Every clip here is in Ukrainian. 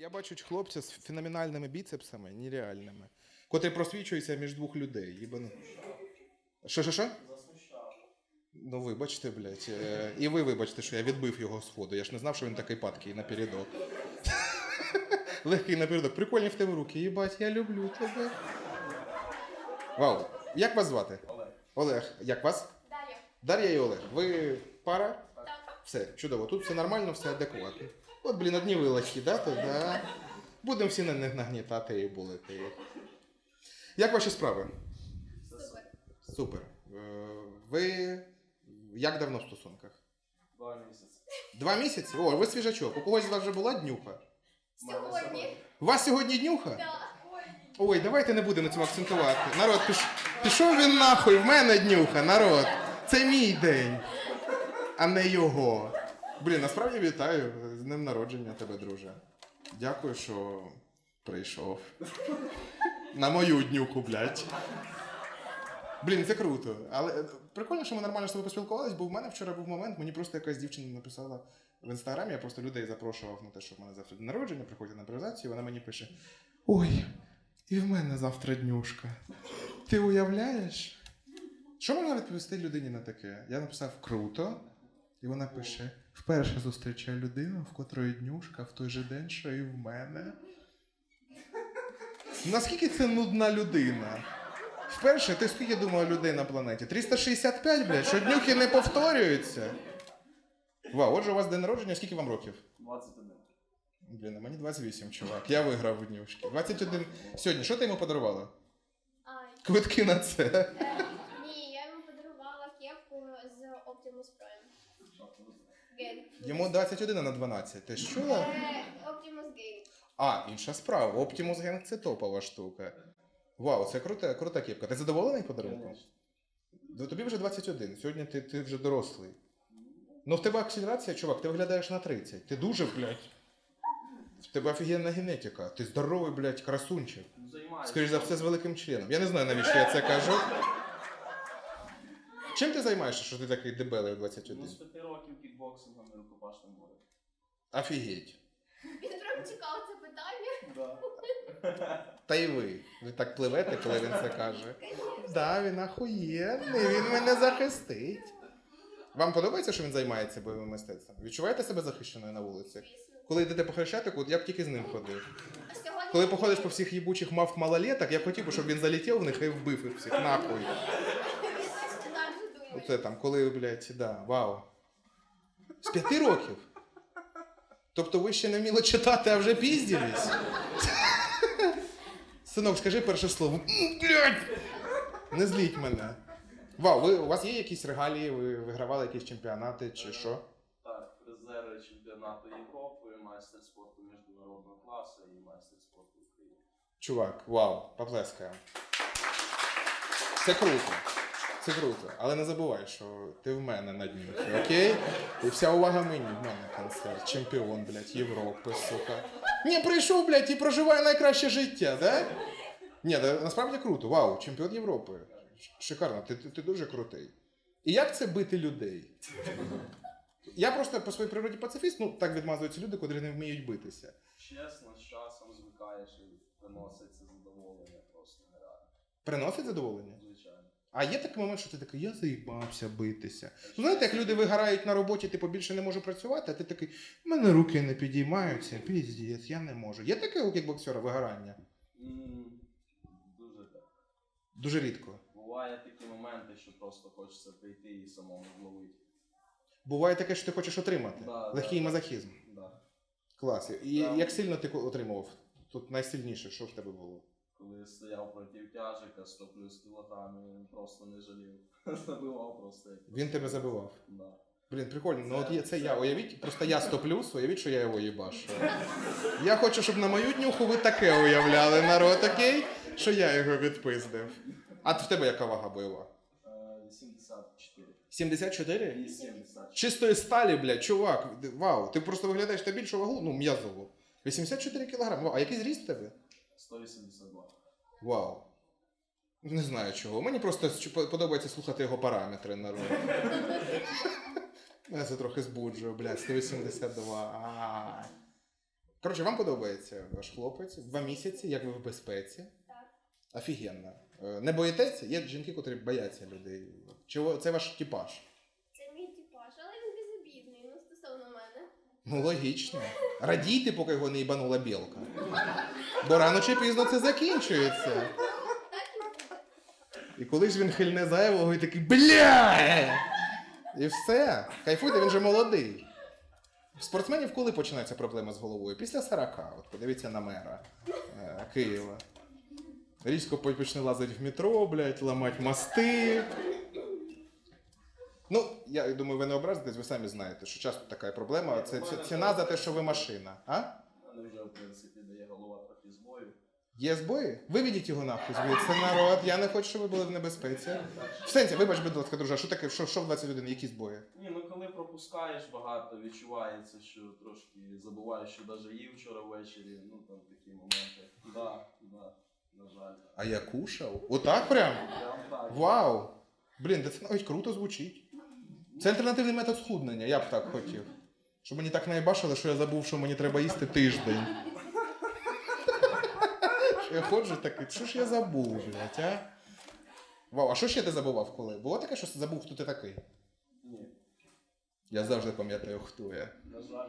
Я бачу хлопця з феноменальними біцепсами, нереальними, котрий просвічується між двох людей. Їбану. Що, що, що? Ну, вибачте, блядь. Е, І ви вибачте, що я відбив його з ходу. Я ж не знав, що він такий падкий напередок. Легкий напередок. Прикольні в тебе руки. Їбать, я люблю тебе. Вау. Як вас звати? Олег. Олег. Як вас? Дар'я. Дар'я і Олег. Ви пара? Так. Все, чудово. Тут все нормально, все адекватно. От, блін, одні вилазки, да, то да. Будемо всі на них нагнітати і булити. Як ваші справи? Супер. Супер. Е, Ви як давно в стосунках? Два місяці. Два місяці? О, ви свіжачок. У когось з вас вже була днюха? Сьогодні. У вас сьогодні днюха? Да. Ой, давайте не будемо на цьому акцентувати. Народ, піш... пішов він нахуй, в мене днюха, народ. Це мій день, а не його. Блін, насправді вітаю з днем народження тебе, друже. Дякую, що прийшов. На мою днюху, блядь. Блін, це круто. Але е, прикольно, що ми нормально з тобою поспілкувалися, бо в мене вчора був момент, мені просто якась дівчина написала в інстаграмі, я просто людей запрошував на те, що в мене завтра народження, приходять на імпровізацію, вона мені пише: Ой, і в мене завтра днюшка. Ти уявляєш? Що можна відповісти людині на таке? Я написав круто, і вона пише: вперше зустрічаю людину, в котрої днюшка в той же день, що і в мене. Наскільки це нудна людина? Вперше, ти скільки думала людей на планеті? 365, блядь, що днюхи не повторюються. Вау, отже, у вас день народження, скільки вам років? 21. Блін, а мені 28, чувак. Я виграв в днюшки. 21. Сьогодні, що ти йому подарувала? Квитки на це. Е, ні, я йому подарувала кепку з Optimus Prime. Гейм. Йому 21 на 12. Ти що? Е, Optimus Game. А, інша справа. Optimus Gang це топова штука. Вау, це крута, крута кепка. Ти задоволений подарунком? Конечно. Тобі вже 21. Сьогодні ти, ти вже дорослий. Ну в тебе акселерація, чувак, ти виглядаєш на 30. Ти дуже, блядь. В тебе офігенна генетика. Ти здоровий, блядь, красунчик. Займаюся. Скоріше за все, з великим членом. Я не знаю, навіщо я це кажу. Чим ти займаєшся, що ти такий дебелий у Ну, з 5 років кікбоксингом і рукопашним боєм. Офігеть. Він прям чекав це питання. Да. Та й ви. Ви так пливете, коли він це каже. Да, він ахуєнний, він мене захистить. Вам подобається, що він займається бойовим мистецтвом? Відчуваєте себе захищеною на вулиці? Коли йдете по хрещатику, от я б тільки з ним ходив. Сьогодні Коли походиш по всіх їбучих мавк малолеток, я б хотів, би, щоб він залетів в них і вбив їх всіх нахуй. він так же думає. Оце там, коли, блядь, да, вау. З п'яти років. Тобто ви ще не вміли читати, а вже пізділись? Синок, скажи перше слово. Не зліть мене. Вау, ви, у вас є якісь регалії, ви вигравали якісь чемпіонати чи що? Так, призери чемпіонату Європи, майстер спорту міжнародного класу і майстер спорту України. Чувак, вау, поплескаємо. Це круто. Це круто. Але не забувай, що ти в мене на дні, окей? І вся увага мені, в мене концерт. Чемпіон, блядь, Європи, сука. Ні, прийшов, блядь, і проживає найкраще життя, да? Ні, да, насправді круто. Вау, чемпіон Європи. Шикарно, ти, ти, ти дуже крутий. І як це бити людей? Я просто по своїй природі пацифіст, ну так відмазуються люди, котрі не вміють битися. Чесно, з часом звикаєш і приноситься задоволення просто нереально. Приносить задоволення? А є такий момент, що ти такий, я заїбався битися. Ну, знаєте, як люди вигорають на роботі, типу більше не можу працювати, а ти такий, в мене руки не підіймаються, піздець, я не можу. Є таке у кікбоксера вигорання? Дуже так. Дуже рідко. Буває такі моменти, що просто хочеться прийти і самому зловити. Буває таке, що ти хочеш отримати. Да, Легкий да. мазохізм. Да. Клас. І Да. як сильно ти отримував? Тут найсильніше, що в тебе було? Коли стояв проти тяжика 100 плюс кілограмів, він просто не жалів. Забивав просто. Він тебе забивав. Да. Блін, прикольно. Ну от є це я. Уявіть, просто я 100 плюс, уявіть, що я його їбашу. Я хочу, щоб на мою днюху ви таке уявляли, народ, окей? Що я його відпиздив. А в тебе яка вага бойова? Е, 74. 74? І 70. Чистої сталі, блядь, чувак. Вау, ти просто виглядаєш на більшу вагу, ну, м'язову. 84 кілограми. Вау, а який зріст в тебе? 182. Вау. Не знаю чого. Мені просто подобається слухати його параметри народ. Мене це трохи збуджує, блядь, 182. Коротше, вам подобається ваш хлопець два місяці, як ви в безпеці. Так. Офігенно. Е, Не боїтеся? Є жінки, котрі бояться людей. Чого це ваш типаж? Це мій типаж, але він безобідний, ну стосовно мене. Ну, логічно. Радійте, поки його не їбанула білка. Бо рано чи пізно це закінчується. І. Коли ж він хильне зайвого і такий бля! І все. Кайфуйте, він же молодий. В спортсменів коли починаються проблеми з головою? Після 40. От подивіться на мера е, Києва. Різко почне лазити в метро, блядь, ламати мости. Ну, я думаю, ви не образитесь, ви самі знаєте, що часто така проблема. Це, ціна за те, що ви машина. А? Мене вже, в принципі, дає голова. Є збої? Виведіть його нахуй звідси, народ. Я не хочу, щоб ви були в небезпеці. В сенсі, вибач, будь ласка, друже, що таке? Що, що в 21? Які збої? Ні, ну коли пропускаєш багато, відчувається, що трошки забуваєш, що навіть їв вчора ввечері, ну там такі моменти. Да, да, на жаль. А я кушав? Отак прям? Прям так. Вау! Блін, да це навіть круто звучить. Це альтернативний метод схуднення, я б так хотів. Щоб мені так наїбашили, що я забув, що мені треба їсти тиждень. Я ходжу такий, що ж я забув, блядь, а? Вау, а що ще ти забував коли? Було таке, що забув, хто ти такий? Ні, Я завжди пам'ятаю, хто я. на жаль.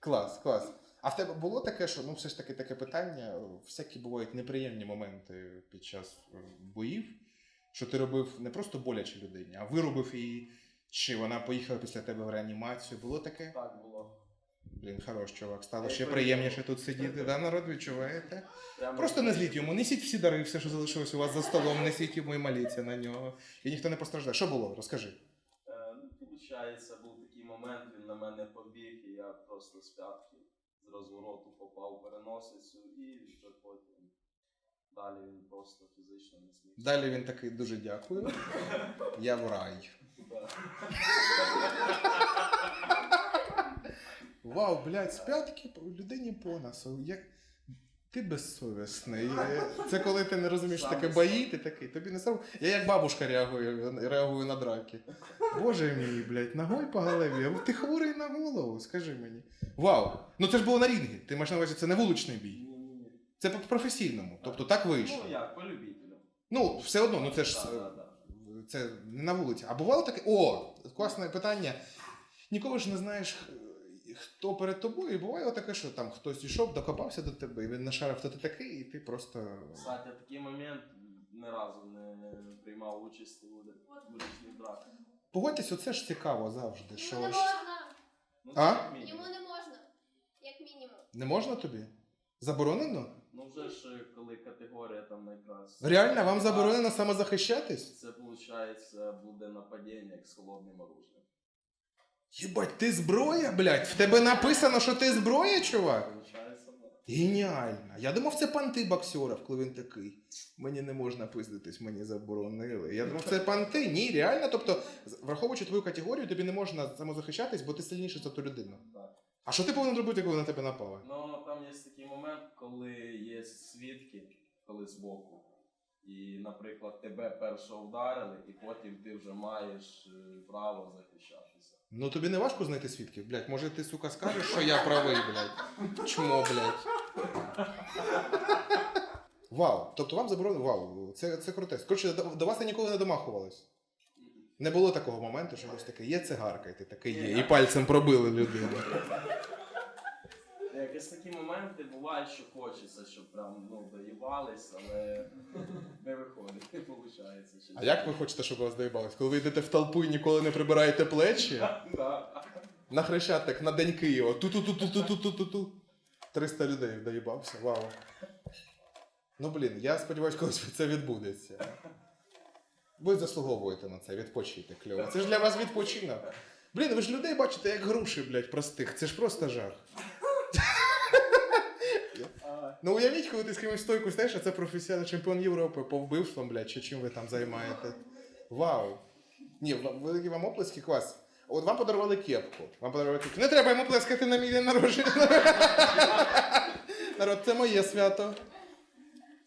Клас, клас. А в тебе було таке, що ну все ж таки таке питання, всякі бувають неприємні моменти під час е, боїв, що ти робив не просто боляче людині, а виробив її, чи вона поїхала після тебе в реанімацію. Було таке? Так було. Блін, хорош чувак, стало ще приємніше тут сидіти. Да, народ відчуваєте? Просто не зліть йому, несіть всі дари, все, що залишилось у вас за столом, несіть йому і моліться на нього. І ніхто не постраждає. Що було? Розкажи. Е, Ну, Получається, був такий момент, він на мене побіг, і я просто з п'ятки з розвороту попав у переносицю, і вже потім далі він просто фізично не зміг. Далі він такий дуже дякую. Я в рай. Вау, блядь, з п'ятки людині по носу. Як... Ти безсовісний. Це коли ти не розумієш, що таке бої, ти такий, тобі не сам. Я як бабушка реагую, реагую на драки. Боже мій, блядь, ногой по голові. Ти хворий на голову, скажи мені. Вау! Ну це ж було на рінгі. Ти маєш на увазі, це не вуличний бій. Це по професійному. Тобто так вийшло. Ну як, по. Ну, все одно, ну це ж це не на вулиці. А бувало таке. О, класне питання. Ніколи ж не знаєш, хто перед тобою, і буває таке, що там хтось йшов, докопався до тебе, і він нашарив, хто ти такий, і ти просто. Кстати, такий момент ні разу не приймав участь у вуличних драках. Погодьтесь, оце ж цікаво завжди. Що Йому не ж- можна. Ну, А? як мінімум. Йому не можна. Як мінімум. не можна тобі? Заборонено? Ну вже ж е, коли категорія там якраз. Реально, вам заборонено самозахищатись? Це виходить буде нападіння як з холодним оружием. Єбать, ти зброя, блядь? В тебе написано, що ти зброя, чувак? Геніально. Я думав, це панти боксерів, коли він такий. Мені не можна пиздитись, мені заборонили. Я думав, це панти. Ні, реально. Тобто, враховуючи твою категорію, тобі не можна самозахищатись, бо ти сильніший за ту людину. А що ти повинен робити, коли на тебе напали? Ну там є такий момент, коли є свідки, коли збоку. І, наприклад, тебе першого вдарили, і потім ти вже маєш е, право захищатися. Ну тобі не важко знайти свідків, блядь. Може ти, сука, скажеш, що я правий, блядь. Чмо, блядь. Вау. Тобто вам заборонено. Вау, це, це крутець. Коротше, до, до вас я ніколи не домахувались. Не було такого моменту, що ось таке є цигарка, і ти такий є. І пальцем пробили людину. Якісь такі моменти бувають, що хочеться, щоб прям ну, доїбались, але не виходить, не виходить. А як ви хочете, щоб вас доїбались? Коли ви йдете в толпу і ніколи не прибираєте плечі? На хрещатик на День Києва. Ту-ту-ту-ту-ту-ту-ту. 300 людей доїбався. Вау. Ну блін, я сподіваюся, колись це відбудеться. Ви заслуговуєте на це, відпочити кльово. Це ж для вас відпочинок. Блін, ви ж людей бачите як груші, блядь, простих. Це ж просто жах. Ну уявіть, коли ти з стойку стаєш, а це професіональний чемпіон Європи по вбивствам, блядь, чи чим ви там займаєте. Вау. Ні, великі вам оплески, клас. От вам подарували кепку. Вам подарували кепку. Не треба йому плескати на мій день народження. Народ, це моє свято.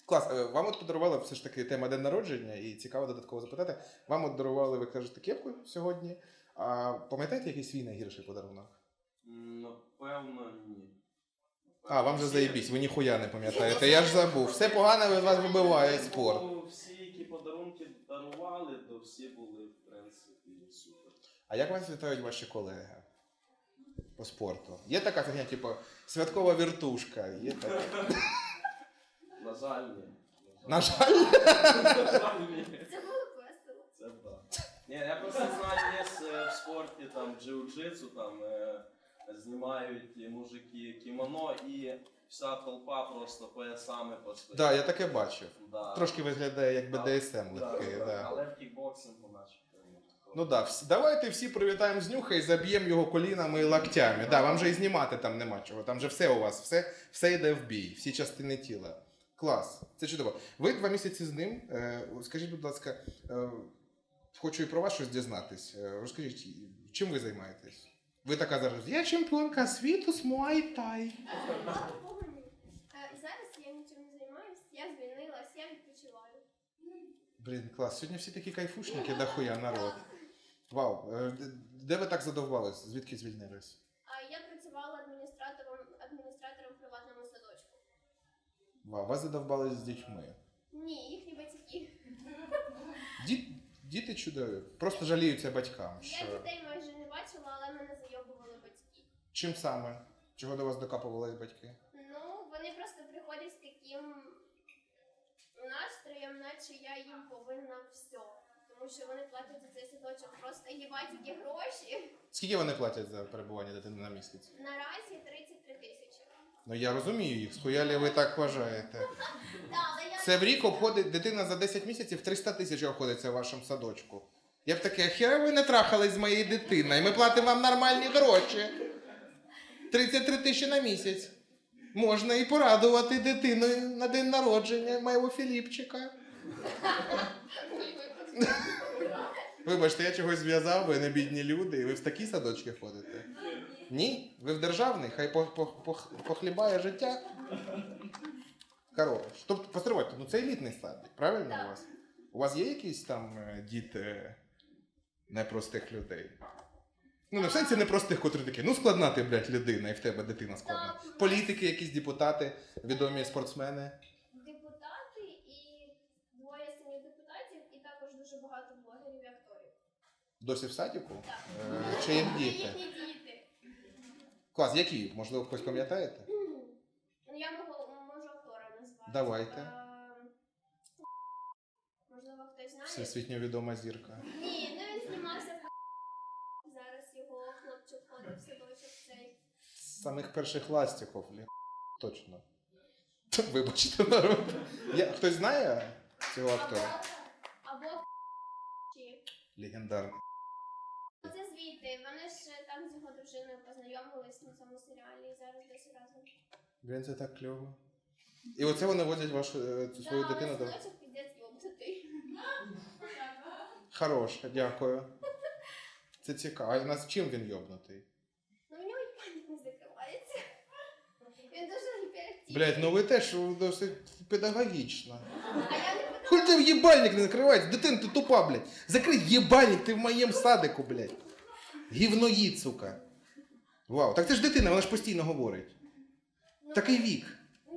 Клас, е, вам от подарували все ж таки тема день народження, і цікаво додатково запитати. Вам от дарували, ви кажете, кепку сьогодні. А пам'ятаєте якийсь свій найгірший подарунок? Напевно, ні. А, вам же заєбісь, ви ніхуя не пам'ятаєте. Я ж забув. Все погане вас вибиває спорт. Ну, Всі, які подарунки дарували, то всі були, в принципі, супер. А як вас вітають ваші колеги по спорту? Є така фігня, типу, святкова віртушка. Є така. На жаль, ні. На жаль. На жаль, ні. Це було весело. Це так. Ні, я просто знаю, є е, в спорті там джиу-джитсу, там е, знімають мужики кімоно і вся толпа просто поясами постоїть. Так, я таке бачив. Да. Трошки виглядає як БДСМ легкий, да. да. Але в кікбоксингу ні. Ну да, всі- давайте всі привітаємо з нюха і заб'ємо його колінами і локтями. Да, вам же і знімати там нема чого. Там же все у вас, все, все йде в бій, всі частини тіла. Клас, це чудово. Ви два місяці з ним. Е, скажіть, будь ласка, е, хочу і про вас щось дізнатись. Е, розкажіть, чим ви займаєтесь? Ви така зараз, я чемпіонка світу з Муай-Тай. Е, Зараз я нічим не займаюся, я звільнилась, я відпочиваю. Блін, клас. Сьогодні всі такі кайфушники, дохуя народ. Вау. Е, де- де ви так задовбались? Звідки звільнились? А я працювала адміністратором адміністратором в приватному садочку. Вау, вас задовбались з дітьми. Ні, їхні батьки. Діт, діти чудові, просто жаліються батькам. Я Що... дітей майже не бачила, але мене зайобували батьки. Чим саме? Чого до вас докапувались батьки? Ну, вони просто приходять з таким настроєм, наче я їм повинна все. Тому що вони платять за цей садочок просто які гроші. Скільки вони платять за перебування дитини на місяць? Наразі 33 тисячі. Ну я розумію їх, схуялі ви так вважаєте. Це в рік обходить дитина за 10 місяців 300 тисяч обходиться в вашому садочку. Я б таке, хіра ви не трахались з моєю дитиною, ми платимо вам нормальні гроші. 33 тисячі на місяць. Можна і порадувати дитиною на день народження моєго Філіпчика. Вибачте, я чогось зв'язав, ви не бідні люди, і ви в такі садочки ходите. Ні? Ви в державний, хай по- по- по- похлібає життя. Хорош. Тобто, постривайте, ну це елітний садик, правильно у вас? У вас є якісь там е, діти непростих людей? Ну, не в сенсі непростих, котрі такі, ну складна ти, блядь, людина, і в тебе дитина складна. Політики, якісь депутати, відомі спортсмени. депутати і двоє синіх депутатів, і також дуже багато блогерів і акторів. Досі в садіку? Так. Е, Чи є діти? їхні діти. Клас, які? Можливо, хтось пам'ятаєте? Ну, я можу, можу актора назвати. Давайте. Ем, Можливо, хтось знає. Всесвітньо відома зірка. Ні, ну він знімався в зараз його хлопчик ходить в садочок цей. З самих перших ластиків, лі... точно. Вибачте, народ. Я... Хтось знає цього актора? Або. Легендарний. Це звідти. Вони ж там з його дружиною познайомились на цьому серіалі і зараз досі разом. Блін, це так кльово. І оце вони возять вашу е, цю свою Да, дитину до. садочок піздець йобнутий. Хорош, дякую. Це цікаво. А нас чим він йобнутий? Ну в нього і пам'ять не закривається. Він дуже гіперактивний. Блять, ну ви теж досить педагогічно. Хуй ти в їбальник не накривається, дитина, ти тупа, блядь. Закрий їбальник, ти в моєму садику, блядь. Гівноїд, сука. Вау, так це ж дитина, вона ж постійно говорить. Ну, Такий вік.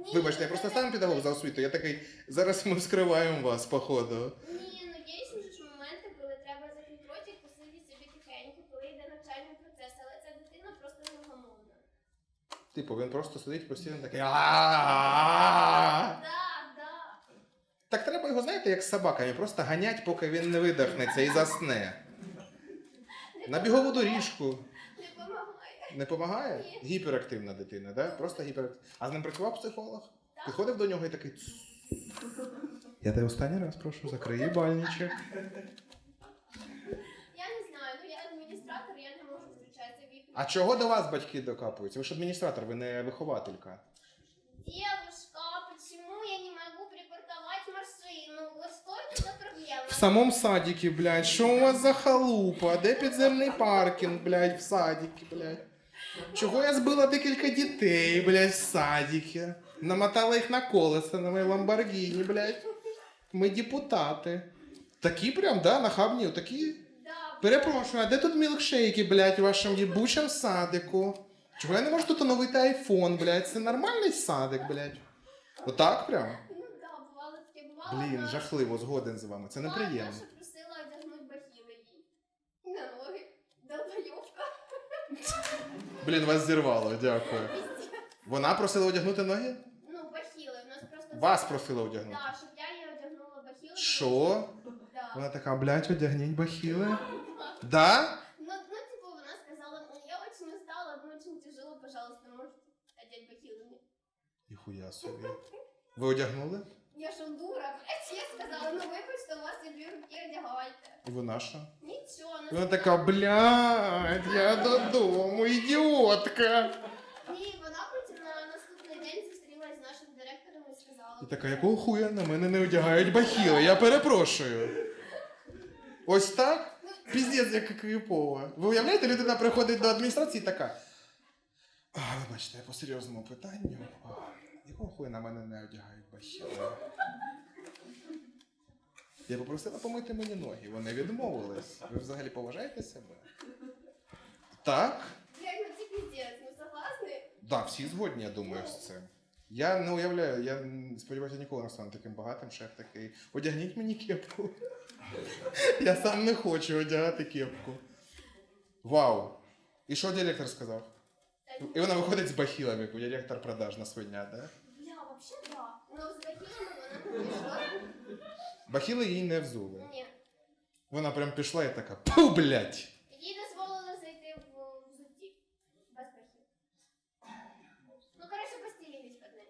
ні, Вибачте, я ну, просто сам педагог за освіту. Я такий, зараз ми вскриваємо вас, походу. Ні, ну є ж моменти, коли треба закрити ротик, посидіти собі тихенько, коли йде навчальний процес, але ця дитина просто негамовна. Типу, він просто сидить постійно такий. «А-а-а-а». Да, да. Так треба його, знаєте, як з собаками, просто ганять, поки він не видихнеться і засне. На бігову доріжку. Не допомагає. Не допомагає? Гіперактивна дитина, да? Просто гіперактивна. А з ним працював психолог? Підходив до нього і такий. «Цс». Я тебе останній раз прошу, закрий їбальничок. Я не знаю, ну я адміністратор, я не можу. А чого до вас батьки докапуються? Ви ж адміністратор, ви не вихователька. Девушка, почему я не могу припарковать машину? Что это за проблема? В самому садіки, блядь, що у вас за халупа? Де підземний паркінг, блядь, в садіки, блядь? Чого я збила декілька дітей, блядь, в садіки? Намотала їх на колеса на моїй Ламборгіні, блядь. Ми депутати. Такі прям, да, нахабні, такі. Да, Перепрошую, а де тут мілкшейки, блядь, в вашому їбучому садику? Чого я не можу тут оновити айфон, блядь? Це нормальний садик, блядь. Отак прям? Ну так, бувало таке, бувало. Блін, жахливо, згоден з вами. Це Мама неприємно. наша просила одягнути бахіли їй. На ноги. Долбойовка. Блін, вас зірвало, дякую. Вона просила одягнути ноги? Ну, бахіли. У нас просто... Вас просила одягнути. Так, щоб я їй одягнула бахіли. Що? Да. Вона така, блядь, одягніть бахіли. Да? Ну, ну, типа, она сказала, ну, я очень устала, ну, очень тяжело, пожалуйста, можете одеть бахилы мне. Ніхуя собі. Ви одягнули? Я що дура, блядь, я сказала, ну, вибачте, у вас є дві руки, одягайте. І вона що? Нічого, ну, Вона така, блядь, я додому, ідіотка. Ні, вона потім на наступний день зустрілась з нашим директором і сказала. І така, якого хуя на мене не одягають бахіли? Я перепрошую. Ось так? Піздець, як крипово. Ви уявляєте, людина приходить до адміністрації і така. А, вибачте, я по серйозному питанню. А, якого хуя на мене не одягають бахіли? Я попросила помити мені ноги, вони відмовились. Ви взагалі поважаєте себе? Так? Ну це піздець, ну согласні? Да, всі згодні, я думаю, з цим. Я не уявляю, я сподіваюся, ніколи не стану таким багатим, шеф такий. Одягніть мені кепку. Я сам не хочу одягати кепку. Вау! І що директор сказав? І вона виходить з бахілами, як директор продажна свиня, да? Бля, вообще да. Ну, з бахилами вона не пішла. Бахіли їй не взули. Ні. Вона прям пішла і така, пу, блядь! Їй дозволили зайти в взутті. Без бахіл. Ну, коротше, постелились під нею.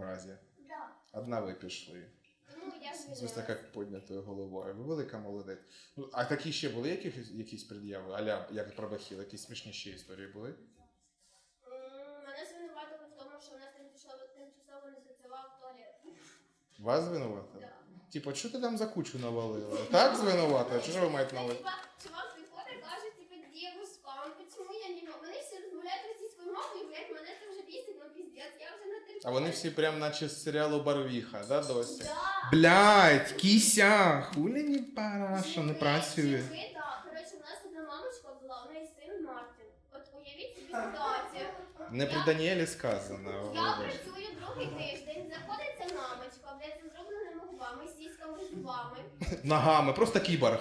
Мразі. Да. Одна ви пішли. Ну, я ж З ось винилась. піднятою головою. Ви велика молодець. Ну, а такі ще були якісь, якісь пред'яви? Аля, як про бахіл, якісь смішні ще історії були? М, Мене звинуватили в тому, що в нас тимчасово, тимчасово не працював туалет. Вас звинуватили? Да. Типа, що ти там за кучу навалила? Так звинуватили? Чи що ви маєте на увазі? типа, чувак приходить, каже, типа, девушкам, почему я не могу? Вони всі розмовляють російською мовою, блядь, мене це вже бісить, ну піздець, я вже. А вони всі прям наче з серіалу Барвіха, да, досі? Блять, кися, хулі не параша, не працює. жінки, да. Коротше, у нас одна мамочка була, у неї син Мартин. От уявіть собі ситуацію. Не при Даніелі сказано. Я працюю другий тиждень, заходиться мамочка, блядь, з зробленими губами, сіськами, зубами. Ногами, просто кіборг.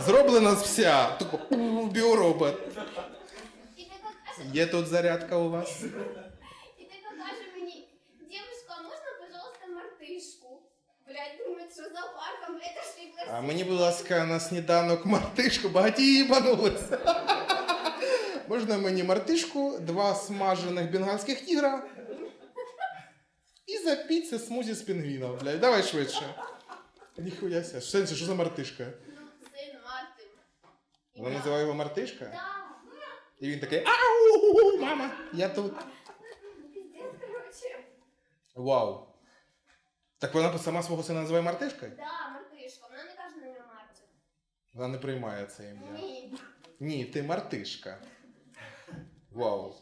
Зроблена з вся. Тако, у, біоробот. І така каже, Є тут зарядка у вас? і така каже мені, девушка, а можна, пожалуйста, мартишку? Блядь, думаю, що за парком, блядь, аж ти А мені, будь ласка, на сніданок мартишку, багаті їбанулися. Можна мені мартишку, два смажених бенгальських тігра і запіться смузі з пінгвіном, блядь. Давай швидше. Ніхуя ся. Що, це, що за мартишка? Ну, син Мартин. Вона називає його мартишка? Да. І він такий ау, мама, я тут. Пиздец, короче. Вау. Так вона сама свого сина називає мартишкою? Да, мартишка. Вона не каже на нього. Вона не приймає це ім'я. Ні. Ні, ти мартишка. Вау.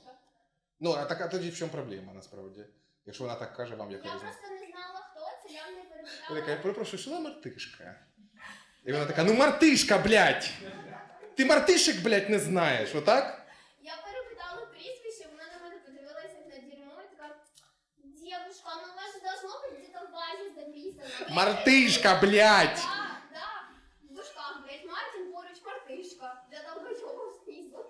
Ну, а так а тоді в чому проблема насправді? Якщо вона так каже, вам яка Я різниця? просто не знала, хто це, я не Я така, перепитала. я перепрошую, що за мартишка? І вона така, ну мартишка, блядь! Ти мартишек, блядь, не знаєш, отак? Я перепитала прізвище, вона на мене подивилася як на дерьмо і така, девушка, ну у вас же должно быть где-то в базе записано. Мартишка, блядь! В дужках, блядь, Мартин поруч мартишка. Для долбойового снизу.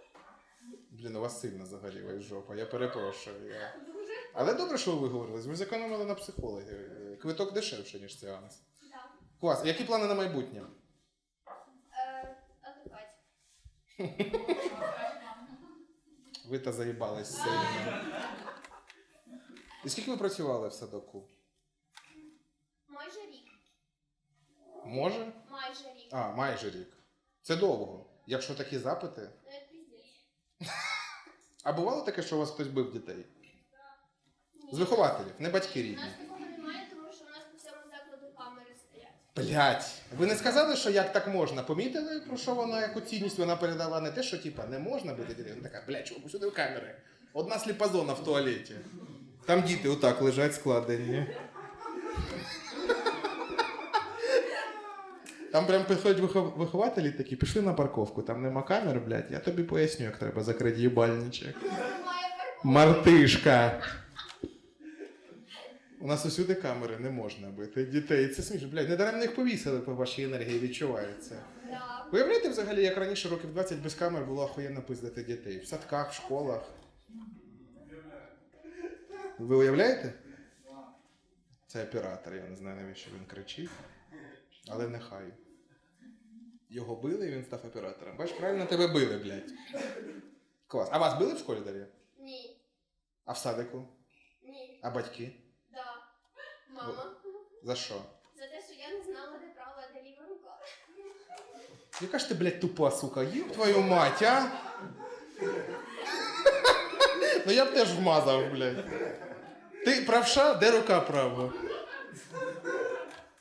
Блін, у вас сильно загорілась жопа, я перепрошую. Я... Дуже. Але добре, що ви виговорились. Ви зекономили на психологи. Квиток дешевше, ніж сеанс. Да. Клас. Які плани на майбутнє? Е. Ви та заїбались сильно. І скільки ви працювали в садоку? Майже рік. Може? Майже рік. А, майже рік. Це довго. Якщо такі запити. Ну, як. А бувало таке, що у вас хтось бив дітей? З вихователів, не батьки У рідні. нас такого немає, тому що у нас по всьому закладу камери стоять. Блять, ви не сказали, що як так можна? Помітили, про що вона, яку цінність вона передала? Не те, що типа не можна бити дітей. Вона така, блять, чого сюди в камери? Одна сліпа зона в туалеті. Там діти отак лежать складені. Там прям приходять вихователі такі, пішли на парковку, там нема камер, блядь, я тобі поясню, як треба закрити їбальничок. Мартишка. У нас усюди камери не можна бити дітей. Це смішно, блядь, недаремно їх повісили по вашій енергії, відчувається. Да. Уявляєте взагалі, як раніше років 20 без камер було охуєнно пиздити дітей? В садках, в школах. Ви уявляєте? Це оператор, я не знаю, навіщо він кричить. Але нехай. Його били і він став оператором. Бач, правильно тебе били, блядь. Клас. А вас били в школі, Дар'я? Ні. А в садику? Ні. А батьки? Да. Мама. За що? За те, що я не знала, де права, де ліва рука. Яка ж ти, блядь, тупа, сука, їб твою мать, а? ну я б теж вмазав, блядь. Ти правша, де рука права?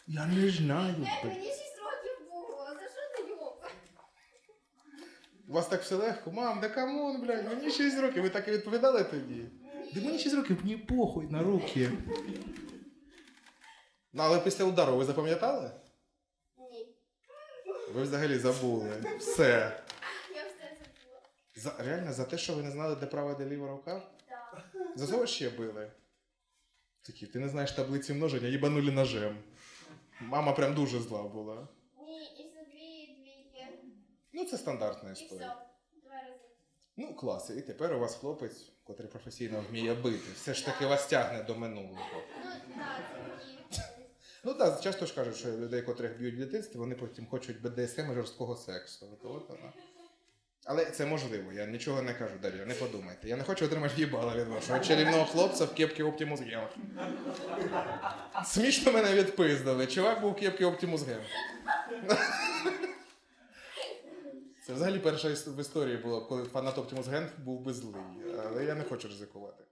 Я не знаю, Блядь, блядь. мені 6 років було. За що ти йоп? У вас так все легко? Мам, да камон, блядь, мені 6 років. Ви так і відповідали тоді? Да мені 6 років, мені похуй на руки. Ну, але після удару ви запам'ятали? Ні. Ви взагалі забули. Все. Я все забула. За, реально, за те, що ви не знали, де права, де ліва рука? Да. За що ще били? Такі, ти не знаєш таблиці множення, їбанули ножем. Мама прям дуже зла була. Ні, і за дві двійки. Ну, це стандартна І все. Два рази. Ну, клас. І тепер у вас хлопець, котрий професійно вміє бити. Все ж таки вас тягне до минулого. Ну, так, це. Ну так, часто ж кажуть, що людей, котрих б'ють в дитинстві, вони потім хочуть БДСМ і жорсткого сексу. От, от вона. Але це можливо, я нічого не кажу, Дар'я, не подумайте. Я не хочу отримати їбала від вашого чарівного хлопця в кепці Optimus ГЕМ. Смішно мене відпиздили. Чувак був в кепці Optimus Game. Це взагалі перша в історії була, коли фанат Optimus Game був би злий. Але я не хочу ризикувати.